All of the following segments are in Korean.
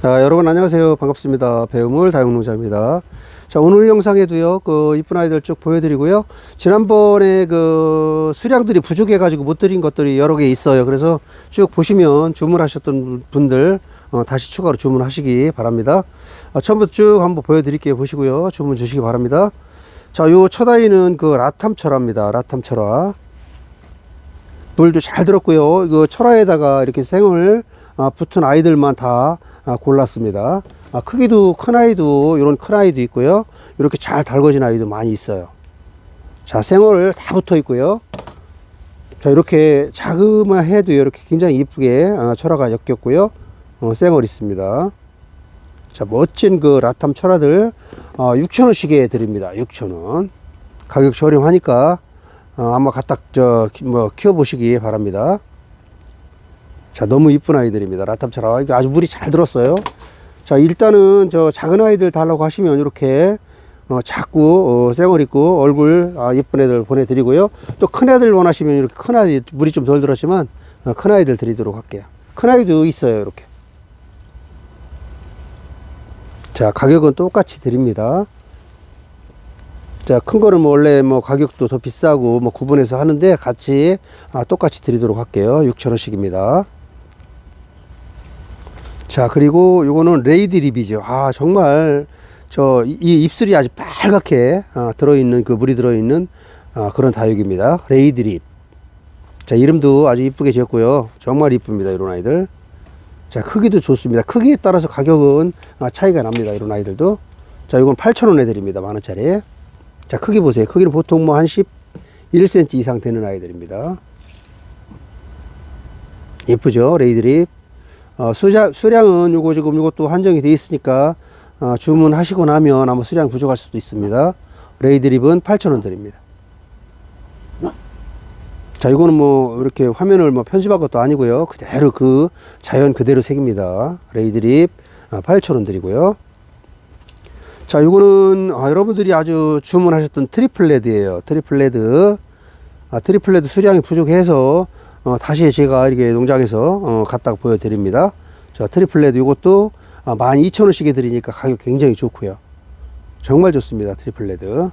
자, 여러분 안녕하세요. 반갑습니다. 배우물 다육농자입니다. 자, 오늘 영상에도요, 그 이쁜 아이들 쭉 보여드리고요. 지난번에 그 수량들이 부족해가지고 못 드린 것들이 여러 개 있어요. 그래서 쭉 보시면 주문하셨던 분들, 어, 다시 추가로 주문하시기 바랍니다. 아, 처음부터 쭉 한번 보여드릴게요. 보시고요. 주문 주시기 바랍니다. 자, 요 첫 아이는 그 라탐철화입니다. 라탐철화. 물도 잘 들었고요. 이거 철화에다가 이렇게 생을 아, 붙은 아이들만 다 아, 골랐습니다. 아, 크기도 큰 아이도 이런 큰 아이도 있고요. 이렇게 잘 달궈진 아이도 많이 있어요. 자, 생얼 다 붙어 있고요. 자, 이렇게 작으면 해도 이렇게 굉장히 이쁘게 아, 철화가 엮였고요. 어, 생얼 있습니다. 자, 멋진 그 라탐 철화들 어, 6,000원씩에 드립니다. 6,000원. 가격 저렴하니까 어, 아마 갖다 저뭐 키워보시기 바랍니다. 자, 너무 이쁜 아이들입니다. 라탑차라. 이게 아주 물이 잘 들었어요. 자, 일단은 저 작은 아이들 달라고 하시면 이렇게 어, 작고 어, 생얼 있고 얼굴 아, 예쁜 애들 보내드리고요. 또 큰 애들 원하시면 이렇게 큰 아이 물이 좀 덜 들었지만 어, 큰 아이들 드리도록 할게요. 큰 아이도 있어요. 이렇게. 자, 가격은 똑같이 드립니다. 자, 큰 거는 뭐 원래 뭐 가격도 더 비싸고 뭐 구분해서 하는데 같이 아, 똑같이 드리도록 할게요. 6,000원씩입니다. 자, 그리고 요거는 레이드 립이죠. 아, 정말 저 이 입술이 아주 빨갛게 아, 들어있는 그 물이 들어있는 아, 그런 다육입니다. 레이드 립. 자, 이름도 아주 이쁘게 지었고요. 정말 이쁩니다. 이런 아이들. 자, 크기도 좋습니다. 크기에 따라서 가격은 아, 차이가 납니다. 이런 아이들도. 자, 이건 8,000원에 드립니다. 만 원짜리. 자, 크기 보세요. 크기는 보통 뭐 한 11cm 이상 되는 아이들입니다. 예쁘죠? 레이드립. 어, 수자, 수량은 요거 지금 요것도 한정이 돼 있으니까, 어, 주문하시고 나면 아마 수량 부족할 수도 있습니다. 레이드립은 8,000원 드립니다. 자, 이거는 뭐, 이렇게 화면을 뭐 편집한 것도 아니고요. 그대로 그 자연 그대로 색입니다. 레이드립 8,000원 드리고요. 자, 요거는 아, 여러분들이 아주 주문하셨던 트리플 레드예요. 트리플 레드. 아, 트리플 레드 수량이 부족해서 어, 다시 제가 이렇게 농장에서 어, 갖다가 보여드립니다. 자, 트리플 레드 요것도 아, 12,000원씩에 드리니까 가격 굉장히 좋고요. 정말 좋습니다. 트리플 레드.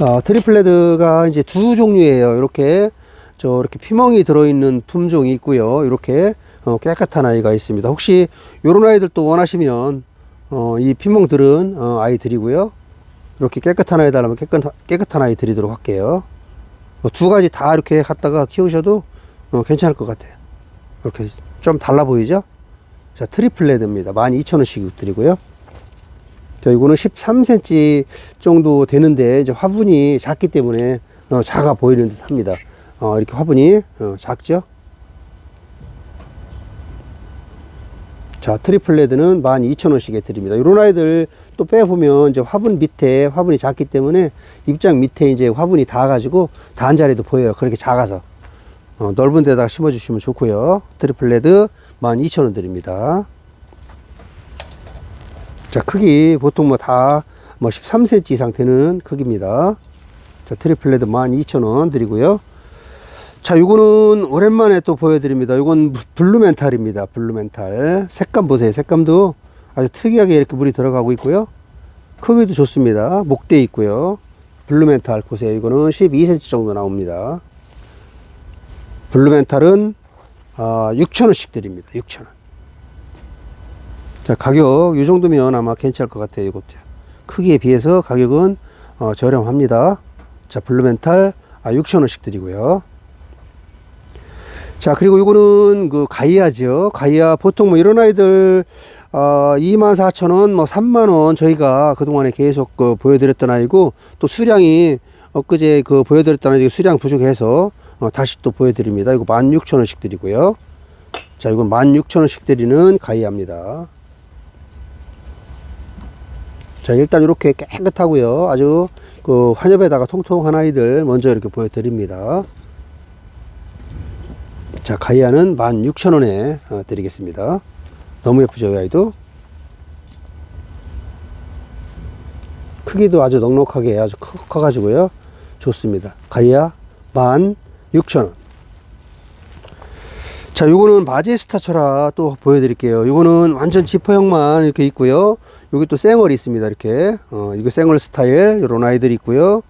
아, 트리플 레드가 이제 두 종류예요. 이렇게 저 이렇게 피멍이 들어있는 품종이 있고요. 이렇게 어, 깨끗한 아이가 있습니다. 혹시 요런 아이들도 원하시면 어, 이 피멍 들은 어, 아이 드리고요. 이렇게 깨끗한 아이 달라면 깨끗, 깨끗한 아이 드리도록 할게요. 어, 두 가지 다 이렇게 갖다가 키우셔도 어, 괜찮을 것 같아요. 이렇게 좀 달라 보이죠? 자, 트리플 레드입니다. 12,000원씩 드리고요. 자, 이거는 13cm 정도 되는데 이제 화분이 작기 때문에 어, 작아 보이는 듯 합니다. 어, 이렇게 화분이 어, 작죠? 자, 트리플 레드는 12,000원씩에 드립니다. 이런 아이들 또 빼보면 이제 화분 밑에 화분이 작기 때문에 입장 밑에 이제 화분이 닿아가지고 닿은 자리도 보여요. 그렇게 작아서. 어, 넓은 데다가 심어주시면 좋고요. 트리플 레드 12,000원 드립니다. 자, 크기 보통 뭐 다뭐 13cm 이상 되는 크기입니다. 자, 트리플 레드 12,000원 드리고요. 자, 요거는 오랜만에 또 보여드립니다. 요건 블루멘탈입니다. 블루멘탈. 색감 보세요. 색감도 아주 특이하게 이렇게 물이 들어가고 있고요. 크기도 좋습니다. 목대 있고요. 블루멘탈 보세요. 이거는 12cm 정도 나옵니다. 블루멘탈은 아, 6,000원씩 드립니다. 6,000원. 자, 가격 요 정도면 아마 괜찮을 것 같아요. 이것도. 크기에 비해서 가격은 어, 저렴합니다. 자, 블루멘탈 아, 6,000원씩 드리고요. 자, 그리고 이거는 그 가이아죠. 가이아 보통 뭐 이런 아이들 어, 24,000원, 뭐 3만원 저희가 그동안에 계속 그 보여드렸던 아이고 또 수량이 엊그제 그 보여드렸던 아이 수량 부족해서 어, 다시 또 보여드립니다. 이거 16,000원씩 드리고요. 자, 이건 16,000원씩 드리는 가이아입니다. 자, 일단 이렇게 깨끗하고요. 아주 그 환엽에다가 통통한 아이들 먼저 이렇게 보여드립니다. 자, 가이아는 16,000원에 어, 드리겠습니다. 너무 예쁘죠, 이 아이도? 크기도 아주 넉넉하게 아주 커, 커가지고요. 좋습니다. 가이아 16,000원. 자, 요거는 마제스타처라 또 보여드릴게요. 요거는 완전 지퍼형만 이렇게 있고요. 여기 또 쌩얼이 있습니다. 이렇게. 어, 이거 쌩얼 스타일, 요런 아이들이 있고요.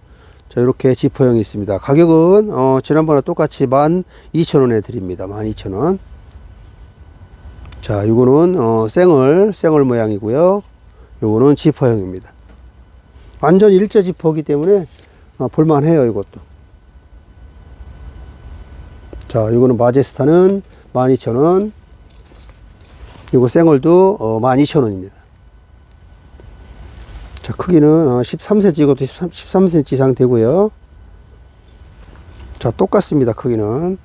자, 이렇게 지퍼형이 있습니다. 가격은, 어, 지난번에 똑같이 12,000원에 드립니다. 12,000원. 자, 요거는, 어, 쌩얼, 쌩얼 모양이고요. 요거는 지퍼형입니다. 완전 일자 지퍼이기 때문에, 어, 볼만해요, 이것도. 자, 이거는 마제스타는 12,000원. 이거 쌩얼도 어, 12,000원입니다. 자, 크기는 어, 13cm, 이것도 13, 13cm 이상 되고요. 자, 똑같습니다. 크기는.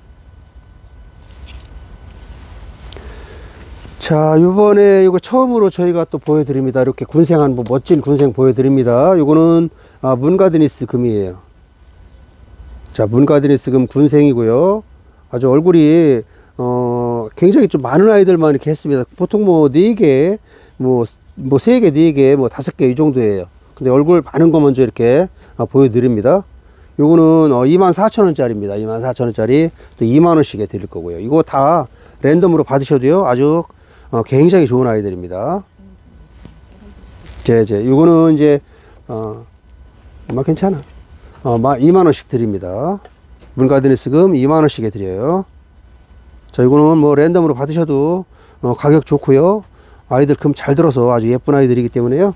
자, 요번에 이거 처음으로 저희가 또 보여드립니다. 이렇게 군생한 뭐 멋진 군생 보여드립니다. 요거는 아, 문가드니스 금이에요. 자, 문가드니스 금 군생이고요. 아주 얼굴이 어 굉장히 좀 많은 아이들만 이렇게 했습니다. 보통 뭐네 개, 뭐뭐 세 개, 네 개, 뭐 다섯 개이 정도예요. 근데 얼굴 많은 거 먼저 이렇게 어, 보여드립니다. 요거는 어 24,000원짜리입니다. 24,000원짜리 또 2만 원씩에 드릴 거고요. 이거 다 랜덤으로 받으셔도요. 아주 어 굉장히 좋은 아이들입니다. 제, 제, 요거는 이제, 어, 막 괜찮아. 어, 마, 2만원씩 드립니다. 문가드니스금 2만원씩에 드려요. 자, 이거는 뭐 랜덤으로 받으셔도, 어, 가격 좋고요 아이들 금 잘 들어서 아주 예쁜 아이들이기 때문에요.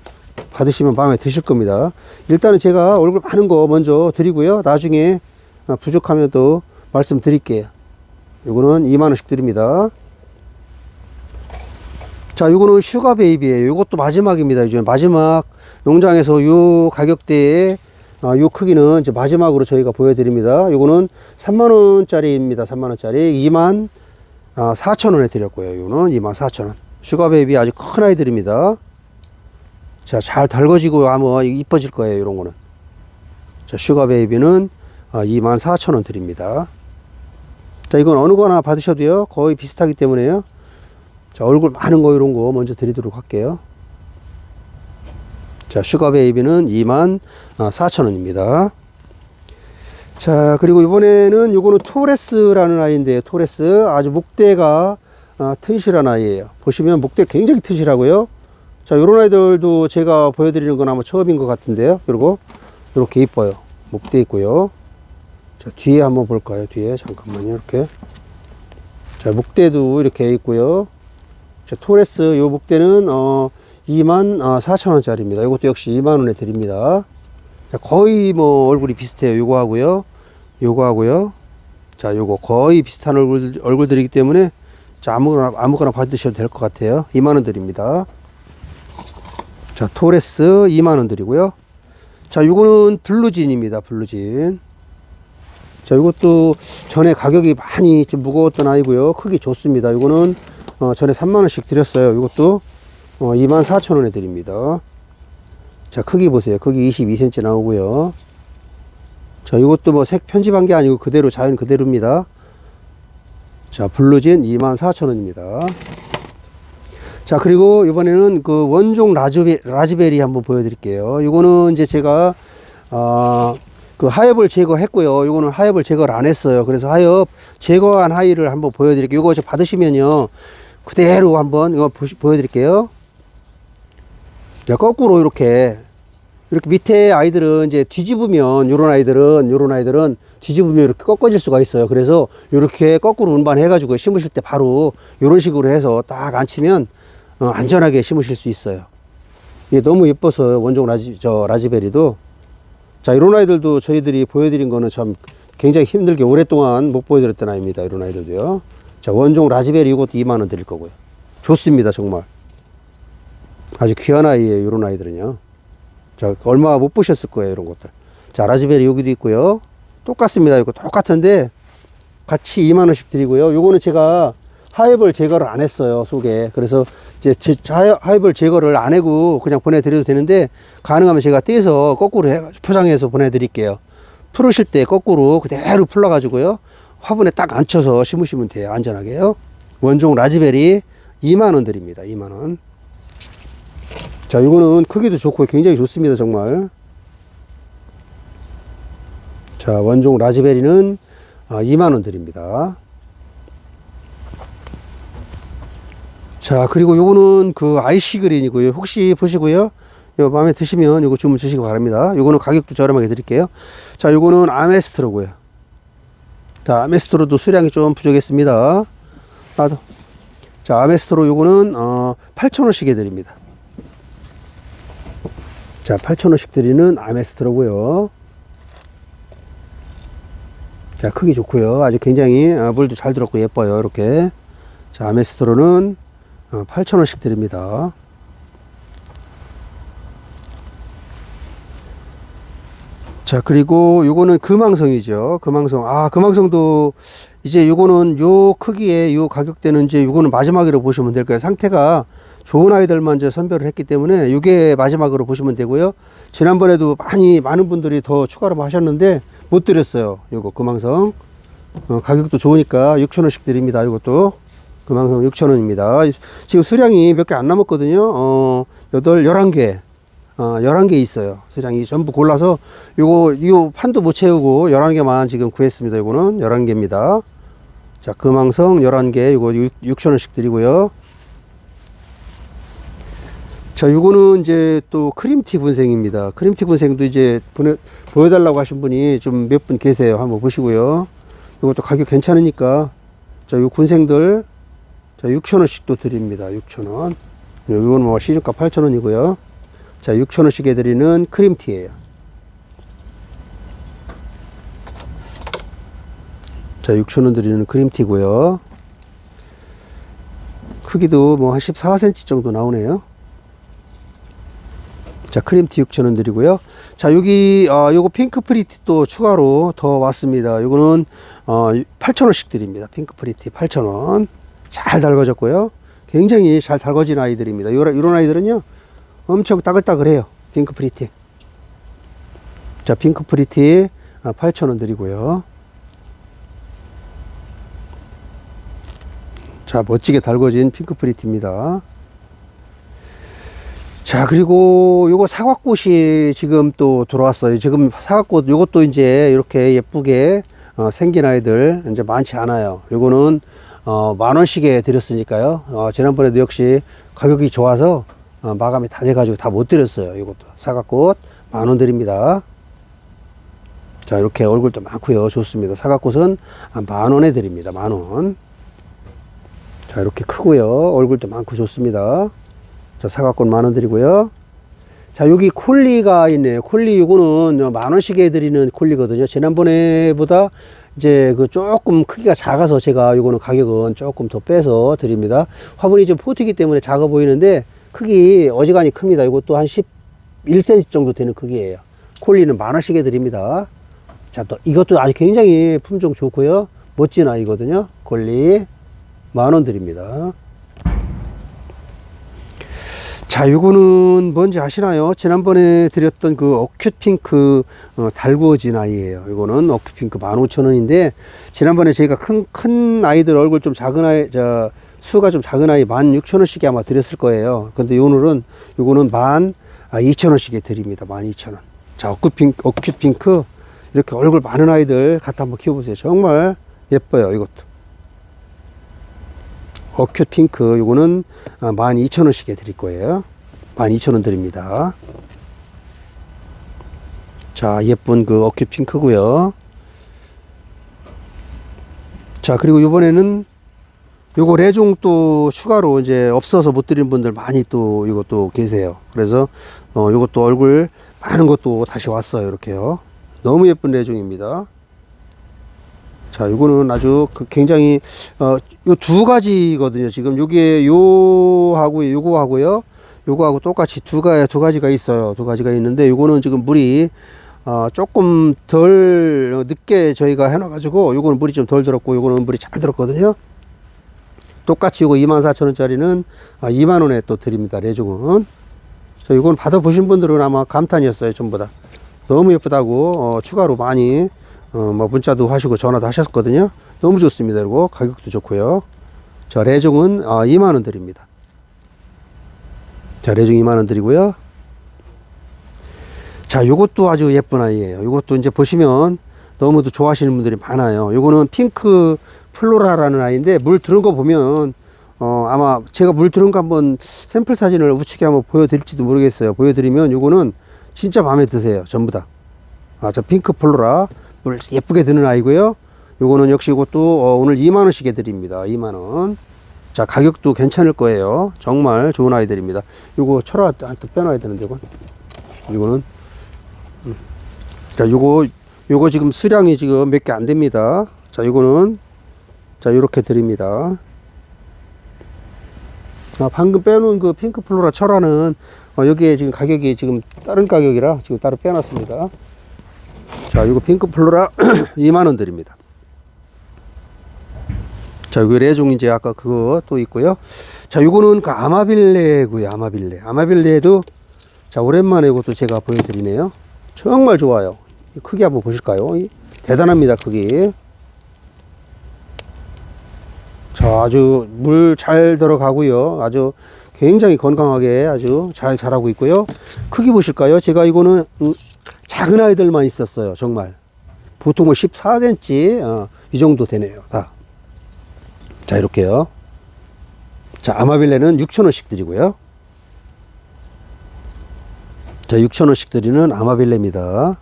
받으시면 마음에 드실 겁니다. 일단은 제가 얼굴 많은 거 먼저 드리고요. 나중에 어, 부족하면 또 말씀 드릴게요. 요거는 2만원씩 드립니다. 자, 요거는 슈가 베이비예요. 요것도 마지막입니다. 이제 마지막 농장에서 요 가격대에 아, 요 크기는 이제 마지막으로 저희가 보여드립니다. 요거는 3만원짜리입니다. 3만원짜리 2만 아, 4천원에 드렸고요. 요거는 2만 4천원. 슈가 베이비 아주 큰 아이들입니다. 자, 잘 달궈지고 아마 이뻐질 거예요. 요런 거는. 자, 슈가 베이비는 아, 2만 4천원 드립니다. 자, 이건 어느 거나 받으셔도요. 거의 비슷하기 때문에요. 자, 얼굴 많은 거 이런 거 먼저 드리도록 할게요. 자, 슈가 베이비는 2만 4천 원입니다. 자, 그리고 이번에는 요거는 토레스라는 아이인데요. 토레스. 아주 목대가 아, 튼실한 아이예요. 보시면 목대 굉장히 튼실하고요. 자, 요런 아이들도 제가 보여드리는 건 아마 처음인 것 같은데요. 그리고 이렇게 이뻐요. 목대 있고요. 자, 뒤에 한번 볼까요? 뒤에 잠깐만요. 이렇게. 자, 목대도 이렇게 있고요. 자, 토레스 요 목대는 어 2만 4천 원짜리입니다. 이것도 역시 2만 원에 드립니다. 자, 거의 뭐 얼굴이 비슷해요. 요거 하고요. 요거 하고요. 자, 요거 거의 비슷한 얼굴 얼굴들이기 때문에 자, 아무거나 아무거나 받으셔도 될 것 같아요. 2만 원 드립니다. 자, 토레스 2만 원 드리고요. 자, 요거는 블루진입니다. 블루진. 자, 이것도 전에 가격이 많이 좀 무거웠던 아이고요. 크기 좋습니다. 이거는 어, 전에 3만원씩 드렸어요. 이것도 어, 24,000원에 드립니다. 자, 크기 보세요. 크기 22cm 나오고요. 자, 이것도 뭐 색 편집한 게 아니고 그대로 자연 그대로입니다. 자, 블루진 24,000원입니다. 자, 그리고 이번에는 그 원종 라즈베, 라즈베리 한번 보여드릴게요. 이거는 이제 제가, 아, 그 하엽을 제거했고요. 이거는 하엽을 제거를 안 했어요. 그래서 하엽 제거한 하이를 한번 보여드릴게요. 이거 저 받으시면요. 그대로 한번 이거 보시, 보여드릴게요. 자, 거꾸로 이렇게 이렇게 밑에 아이들은 이제 뒤집으면 요런 아이들은 요런 아이들은 뒤집으면 이렇게 꺾어질 수가 있어요. 그래서 이렇게 거꾸로 운반해 가지고 심으실 때 바로 요런 식으로 해서 딱 앉히면 어, 안전하게 심으실 수 있어요. 이게 너무 예뻐서 원종 라지 저 라지베리도 자 이런 아이들도 저희들이 보여드린 거는 참 굉장히 힘들게 오랫동안 못 보여드렸던 아이입니다. 이런 아이들도요. 자 원종 라지베리 이것도 2만 원 드릴 거고요. 좋습니다 정말. 아주 귀한 아이예요. 이런 아이들은요. 자, 얼마 못 보셨을 거예요. 이런 것들. 자, 라즈베리 여기도 있고요. 똑같습니다. 이거 똑같은데 같이 2만 원씩 드리고요. 요거는 제가 하엽을 제거를 안 했어요. 속에. 그래서 이제 하엽을 제거를 안 하고 그냥 보내드려도 되는데 가능하면 제가 떼서 거꾸로 해- 포장해서 보내드릴게요. 풀으실 때 거꾸로 그대로 풀러가지고요. 화분에 딱 앉혀서 심으시면 돼요. 안전하게요. 원종 라즈베리 2만 원 드립니다. 2만 원. 자, 이거는 크기도 좋고 굉장히 좋습니다, 정말. 자, 원종 라즈베리는 아, 2만원 드립니다. 자, 그리고 요거는 그 IC 그린이고요. 혹시 보시고요. 요 마음에 드시면 요거 주문 주시기 바랍니다. 요거는 가격도 저렴하게 드릴게요. 자, 요거는 아메스트로고요. 자, 아메스트로도 수량이 좀 부족했습니다. 나도. 자, 아메스트로 요거는 어 8,000원씩에 드립니다. 자, 8,000원씩 드리는 아메스트로고요. 자, 크기 좋고요. 아주 굉장히 아, 물도 잘 들었고 예뻐요. 이렇게. 자, 아메스트로는 어, 8,000원씩 드립니다. 자, 그리고 요거는 금왕성이죠. 금왕성. 아, 금왕성도 이제 요거는 요 크기에 요 가격대는 이제 요거는 마지막으로 보시면 될 거예요. 상태가 좋은 아이들만 이제 선별을 했기 때문에 요게 마지막으로 보시면 되고요. 지난번에도 많이 많은 분들이 더 추가로 하셨는데 못 드렸어요. 요거 금왕성. 어, 가격도 좋으니까 6,000원씩 드립니다. 이것도 금왕성 6,000원입니다. 지금 수량이 몇 개 안 남았거든요. 어, 8, 11개. 어, 11개 있어요. 수량이 전부 골라서 요거, 요 판도 못 채우고 11개만 지금 구했습니다. 요거는 11개입니다. 자, 금왕성 11개, 요거 6,000원씩 드리고요. 자, 요거는 이제 또 크림티 군생입니다. 크림티 군생도 이제 보내, 보여달라고 하신 분이 좀 몇 분 계세요. 한번 보시고요. 요것도 가격 괜찮으니까. 자, 요 군생들. 자, 6,000원씩 또 드립니다. 6,000원. 요건 뭐 시중가 8,000원이고요. 자, 6,000원씩 해드리는 크림티예요. 자, 6,000원 드리는 크림티고요. 크기도 뭐 한 14cm 정도 나오네요. 자, 크림티 6,000원 드리고요. 자, 여기, 어, 요거 핑크 프리티 또 추가로 더 왔습니다. 요거는, 어, 8,000원씩 드립니다. 핑크 프리티 8,000원. 잘 달궈졌고요. 굉장히 잘 달궈진 아이들입니다. 요런, 요런 아이들은요, 엄청 따글따글해요. 핑크 프리티. 자, 핑크 프리티 8,000원 드리고요. 자, 멋지게 달궈진 핑크 프리티입니다. 자, 그리고 요거 사과꽃이 지금 또 들어왔어요. 지금 사과꽃 요것도 이제 이렇게 예쁘게 어, 생긴 아이들 이제 많지 않아요. 요거는 어, 만 원씩에 드렸으니까요. 어, 지난번에도 역시 가격이 좋아서 어, 마감이 다 돼가지고 다 못 드렸어요. 이것도 사과꽃 만 원 드립니다. 자, 이렇게 얼굴도 많고요. 좋습니다. 사과꽃은 만 원에 드립니다. 만 원. 자, 이렇게 크고요. 얼굴도 많고 좋습니다. 자, 사과꽃 만 원 드리고요. 자, 여기 콜리가 있네요. 콜리 요거는 만 원씩 해드리는 콜리거든요. 지난번에보다 이제 그 조금 크기가 작아서 제가 요거는 가격은 조금 더 빼서 드립니다. 화분이 좀 포트이기 때문에 작아 보이는데 크기 어지간히 큽니다. 이것도 한 11cm 정도 되는 크기예요. 콜리는 만 원씩 해드립니다. 자, 또 이것도 아주 굉장히 품종 좋고요. 멋진 아이거든요. 콜리 만원 드립니다. 자, 요거는 뭔지 아시나요? 지난번에 드렸던 그 어큐트 핑크 어, 달구어진 아이예요. 요거는 어큐트 핑크 15,000원인데 지난번에 저희가 큰, 큰 아이들 얼굴 좀 작은 아이, 저, 수가 좀 작은 아이 16,000원씩에 아마 드렸을 거예요. 근데 오늘은 요거는 12,000원씩에 드립니다. 12,000원. 자, 어큐트 핑크, 어큐트 핑크 이렇게 얼굴 많은 아이들 갖다 한번 키워보세요. 정말 예뻐요. 이것도. 어큐트 핑크 요거는 12,000원씩에 드릴 거예요. 12,000원 드립니다. 자, 예쁜 그 어큐트 핑크고요. 자, 그리고 요번에는 요거 레종 또 추가로 이제 없어서 못 드린 분들 많이 또 이것도 계세요. 그래서 어 요것도 얼굴 많은 것도 다시 왔어요. 이렇게요. 너무 예쁜 레종입니다. 자, 요거는 아주 그 굉장히 어 요 두 가지거든요. 지금 요게 요하고 요거 하고요. 요거하고 똑같이 두 가지 두 가지가 있어요. 두 가지가 있는데 요거는 지금 물이 어 조금 덜 늦게 저희가 해놔 가지고 요거는 물이 좀 덜 들었고 요거는 물이 잘 들었거든요. 똑같이 요거 24,000원짜리는 2만원에 또 드립니다. 레종은. 저 이건 받아보신 분들은 아마 감탄이었어요. 전부 다. 너무 예쁘다고, 어, 추가로 많이, 어, 뭐 문자도 하시고 전화도 하셨거든요. 너무 좋습니다. 그리고 가격도 좋고요. 자, 레종은 어, 2만원 드립니다. 자, 레종 2만원 드리고요. 자, 요것도 아주 예쁜 아이예요. 요것도 이제 보시면 너무도 좋아하시는 분들이 많아요. 요거는 핑크 플로라라는 아이인데 물 들은 거 보면 어, 아마 제가 물 들은 거 한번 샘플 사진을 우측에 한번 보여드릴지도 모르겠어요. 보여드리면 요거는 진짜 마음에 드세요. 전부 다. 아, 저 핑크 폴로라 물 예쁘게 드는 아이고요. 요거는 역시 이것도 어, 오늘 2만 원씩 해드립니다. 2만 원. 자, 가격도 괜찮을 거예요. 정말 좋은 아이들입니다. 요거 철화 또 빼놔야 되는데, 이건. 이거는. 음. 자, 요거, 요거 지금 수량이 지금 몇 개 안 됩니다. 자, 요거는. 자, 요렇게 드립니다. 아, 방금 빼놓은 그 핑크 플로라 철화는 어, 여기에 지금 가격이 지금 다른 가격이라 지금 따로 빼놨습니다. 자, 이거 핑크 플로라 2만원 드립니다. 자, 여기 레종인지 아까 그거 또 있고요. 자, 요거는 그 아마빌레고요. 아마빌레. 아마빌레도 자, 오랜만에 이것도 제가 보여드리네요. 정말 좋아요. 이 크기 한번 보실까요? 이 대단합니다, 크기. 자, 아주 물 잘 들어가고요. 아주 굉장히 건강하게 아주 잘 자라고 있고요. 크기 보실까요? 제가 이거는 음, 작은 아이들만 있었어요. 정말. 보통 뭐 14cm 어, 이 정도 되네요. 다. 자, 이렇게요. 자, 아마빌레는 6,000원씩 드리고요. 자, 6,000원씩 드리는 아마빌레입니다.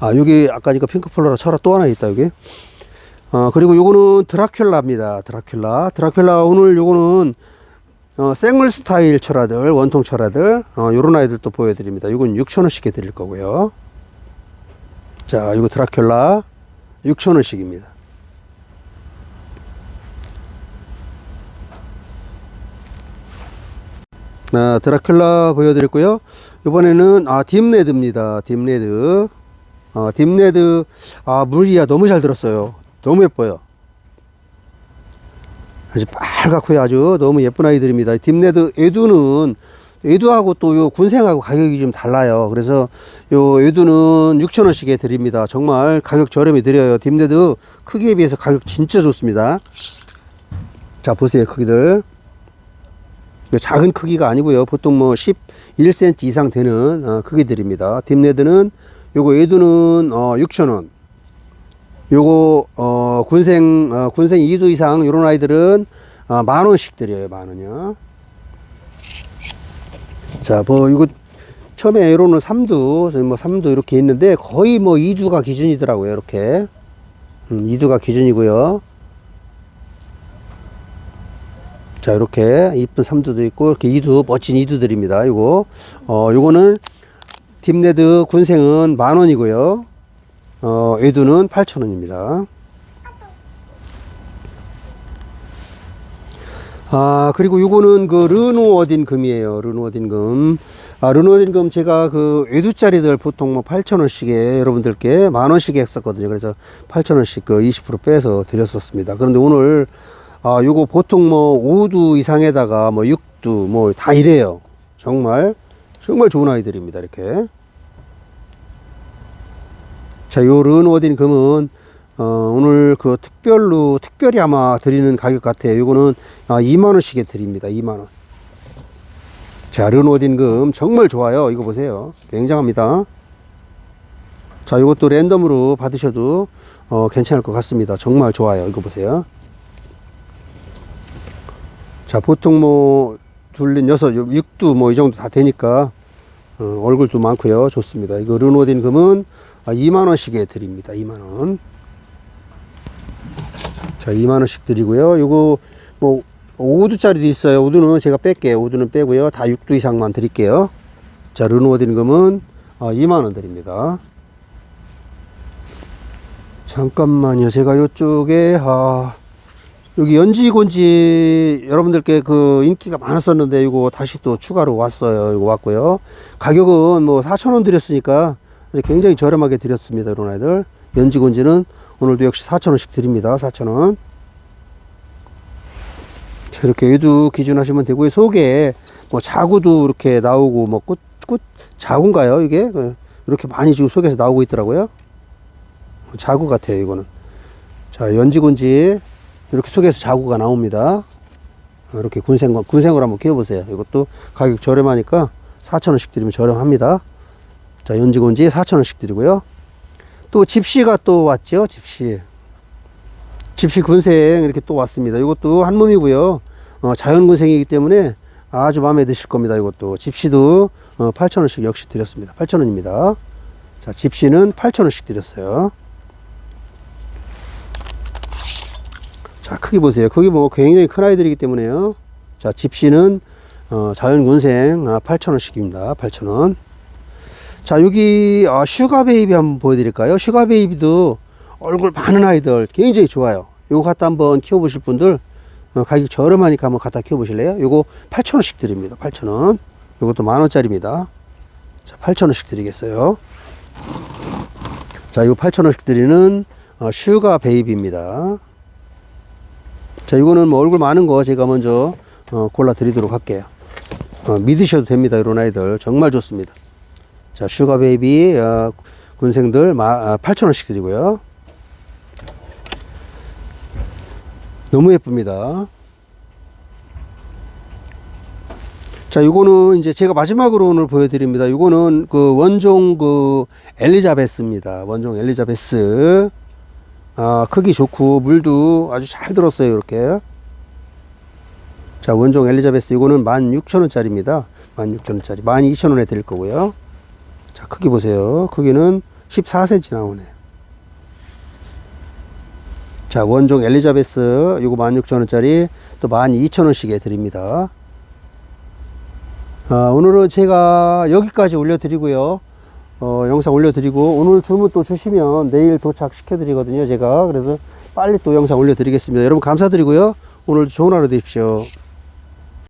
아, 여기 아까 이거 핑크폴라라 철화 또 하나 있다, 여기. 어, 그리고 요거는 드라큘라입니다. 드라큘라. 드라큘라 오늘 요거는 어, 생물 스타일 철화들, 원통 철화들, 어, 요런 아이들 또 보여드립니다. 요건 6,000원씩 해드릴 거고요. 자, 이거 드라큘라 6,000원씩입니다. 아, 드라큘라 보여드렸고요. 이번에는 아 딥레드입니다. 딥레드. 어, 딥레드 아 물이야 너무 잘 들었어요. 너무 예뻐요. 아주 빨갛고요. 아주 너무 예쁜 아이들입니다. 딥레드 에두는 에두하고 또 요 군생하고 가격이 좀 달라요. 그래서 요 에두는 6,000원씩에 드립니다. 정말 가격 저렴히 드려요. 딥레드 크기에 비해서 가격 진짜 좋습니다. 자, 보세요. 크기들. 작은 크기가 아니고요. 보통 뭐 11cm 이상 되는 어, 크기들입니다. 딥레드는 요거 에두는 어, 6,000원. 요거 어, 군생 어, 군생 2두 이상 요런 아이들은 어, 만 원씩 드려요. 만 원이요. 자, 뭐 이거 처음에 에로는 3두, 저희 뭐 3두 이렇게 있는데 거의 뭐 2두가 기준이더라고요. 이렇게. 음, 2두가 기준이고요. 자, 이렇게 이쁜 삼두도 있고 이렇게 이두 멋진 이두들입니다. 이거 어 요거는 딥레드 군생은 만 원이고요. 어 에두는 8천 원입니다. 아 그리고 요거는 그 르노 어딘 금이에요. 르노 어딘 금. 아 르노 어딘 금 제가 그 에두짜리들 보통 뭐 8천 원씩에 여러분들께 만 원씩 했었거든요. 그래서 8천 원씩 그 20% 빼서 드렸었습니다. 그런데 오늘 아, 요거 보통 뭐 5두 이상에다가 뭐 6두 뭐 다 이래요. 정말 정말 좋은 아이들입니다. 이렇게. 자, 요 르노딘 금은 어, 오늘 그 특별로 특별히 아마 드리는 가격 같아요. 요거는 아, 2만 원씩에 드립니다. 2만 원. 자, 르노딘 금 정말 좋아요. 이거 보세요. 굉장합니다. 자, 이것도 랜덤으로 받으셔도 어, 괜찮을 것 같습니다. 정말 좋아요. 이거 보세요. 자, 보통 뭐, 둘린 여섯, 육두 뭐 이 정도 다 되니까, 어, 얼굴도 많고요 좋습니다. 이거 르노딘 금은 아, 2만원씩에 드립니다. 2만원. 자, 2만원씩 드리고요. 요거 뭐, 5두짜리도 있어요. 5두는 제가 뺄게요. 5두는 빼고요. 다 6두 이상만 드릴게요. 자, 르노딘 금은 아, 2만원 드립니다. 잠깐만요. 제가 요쪽에, 아, 여기 연지곤지 여러분들께 그 인기가 많았었는데 이거 다시 또 추가로 왔어요. 이거 왔고요. 가격은 뭐 4,000원 드렸으니까 굉장히 저렴하게 드렸습니다. 이런 아이들. 연지곤지는 오늘도 역시 4,000원씩 드립니다. 4,000원. 자, 이렇게 얘도 기준하시면 되고요. 속에 뭐 자구도 이렇게 나오고 뭐 꽃, 꽃, 자구인가요? 이게? 그 이렇게 많이 지금 속에서 나오고 있더라고요. 자구 같아요. 이거는. 자, 연지곤지 이렇게 속에서 자구가 나옵니다. 어, 이렇게 군생, 군생을 한번 키워보세요. 이것도 가격 저렴하니까 4,000원씩 드리면 저렴합니다. 자, 연지곤지 4,000원씩 드리고요. 또 집시가 또 왔죠, 집시. 집시 군생 이렇게 또 왔습니다. 이것도 한 몸이고요. 어, 자연 군생이기 때문에 아주 마음에 드실 겁니다. 이것도 집시도 어, 8,000원씩 역시 드렸습니다. 8,000원입니다. 자, 집시는 8,000원씩 드렸어요. 자, 크기 보세요. 크기 뭐 굉장히 큰 아이들이기 때문에요. 자, 집시는 어, 자연 군생 아, 8,000원씩입니다. 8,000원. 자, 여기 아, 슈가 베이비 한번 보여드릴까요? 슈가 베이비도 얼굴 많은 아이들 굉장히 좋아요. 요거 갖다 한번 키워보실 분들 어, 가격 저렴하니까 한번 갖다 키워보실래요? 요거 8,000원씩 드립니다. 8,000원. 요것도 만원짜리입니다. 자, 8,000원씩 드리겠어요. 자, 이거 8,000원씩 드리는 어, 슈가 베이비입니다. 자, 이거는 뭐 얼굴 많은 거 제가 먼저 어, 골라 드리도록 할게요. 어, 믿으셔도 됩니다. 이런 아이들 정말 좋습니다. 자, 슈가 베이비 어, 군생들 마, 아, 8,000원씩 드리고요. 너무 예쁩니다. 자, 요거는 이제 제가 마지막으로 오늘 보여드립니다. 요거는 그 원종 그 엘리자베스입니다. 원종 엘리자베스. 아, 크기 좋고 물도 아주 잘 들었어요. 이렇게. 자, 원종 엘리자베스 이거는 16,000원짜리입니다. 16,000원짜리. 12,000원에 드릴 거고요. 자, 크기 보세요. 크기는 14cm 나오네요. 자, 원종 엘리자베스 요거 16,000원짜리 또 12,000원씩에 드립니다. 아, 오늘은 제가 여기까지 올려드리고요. 어, 영상 올려드리고 오늘 주문 또 주시면 내일 도착시켜 드리거든요. 제가 그래서 빨리 또 영상 올려드리겠습니다. 여러분 감사드리고요. 오늘 좋은 하루 되십시오.